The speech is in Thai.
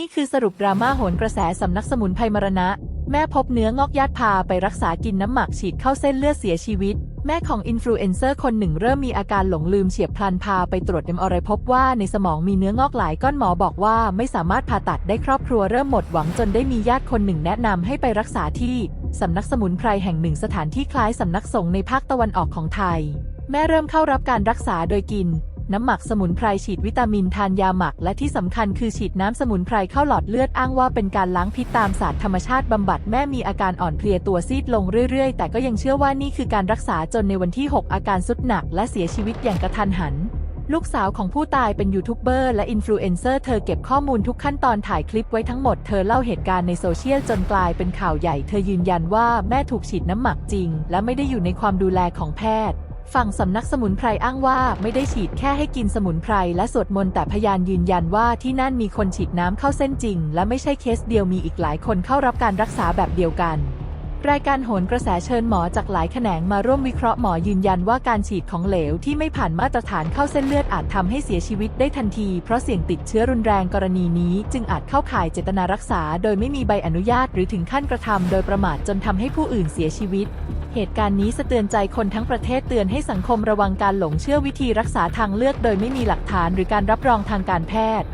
นี่คือสรุปดราม่าโหนกระแสสำนักสมุนไพรมรณะ แม่พบเนื้องอกญาติพาไปรักษากินน้ำหมักฉีดเข้าเส้นเลือดเสียชีวิต แม่ของอินฟลูเอนเซอร์คนหนึ่งเริ่มมีอาการหลงลืมเฉียบพลันพาไปตรวจเอ็มอรพบว่าในสมองมีเนื้องอกหลายก้อนหมอบอกว่าไม่สามารถผ่าตัดได้ครอบครัวเริ่มหมดหวังจนได้มีญาติคนหนึ่งแนะนำให้ไปรักษาที่สำนักสมุนไพรแห่งหนึ่งสถานที่คล้ายสำนักสงฆ์ในภาคตะวันออกของไทย แม่เริ่มเข้ารับการรักษาโดยกิน น้ำหมักสมุนไพรฉีดวิตามินทานยาหมัก และที่สำคัญคือฉีดน้ำสมุนไพรเข้าหลอดเลือดอ้างว่าเป็นการล้างพิษตามศาสตร์ธรรมชาติบำบัดแม่มีอาการอ่อนเพลียตัวซีดลงเรื่อยๆ แต่ก็ยังเชื่อว่านี่คือการรักษาจนในวันที่ 6 อาการสุดหนัก และเสียชีวิตอย่างกระทันหันลูกสาวของผู้ตายเป็นยูทูบเบอร์และอินฟลูเอนเซอร์เธอเก็บข้อมูลทุกขั้นตอนถ่ายคลิปไว้ทั้งหมด เธอเล่าเหตุการณ์ในโซเชียลจนกลายเป็นข่าวใหญ่ เธอยืนยันว่าแม่ถูกฉีดน้ำหมักจริง และไม่ได้อยู่ในความดูแลของแพทย์ ฝั่งสำนักสมุนไพรอ้างว่าไม่ได้ฉีดแค่ให้กินสมุนไพรและสวดมนต์แต่พยานยืนยันว่าที่นั่นมีคนฉีดน้ำเข้าเส้นจริง และไม่ใช่เคสเดียวมีอีกหลายคนเข้ารับการรักษาแบบเดียวกัน รายการโหนกระแสเชิญหมอจากหลายแขนงมาร่วมวิเคราะห์หมอยืนยันว่าการฉีดของเหลวที่ไม่ผ่านมาตรฐานเข้าเส้นเลือดอาจทำให้เสียชีวิตได้ทันที เพราะเสี่ยงติดเชื้อรุนแรงกรณีนี้ จึงอาจเข้าข่ายเจตนารักษา โดยไม่มีใบอนุญาตหรือถึงขั้นกระทำโดยประมาทจนทำให้ผู้อื่นเสียชีวิต เหตุการณ์นี้สะเตือนใจคนทั้งประเทศเตือนให้สังคมระวังการหลงเชื่อวิธีรักษาทางเลือก โดยไม่มีหลักฐานหรือการรับรองทางการแพทย์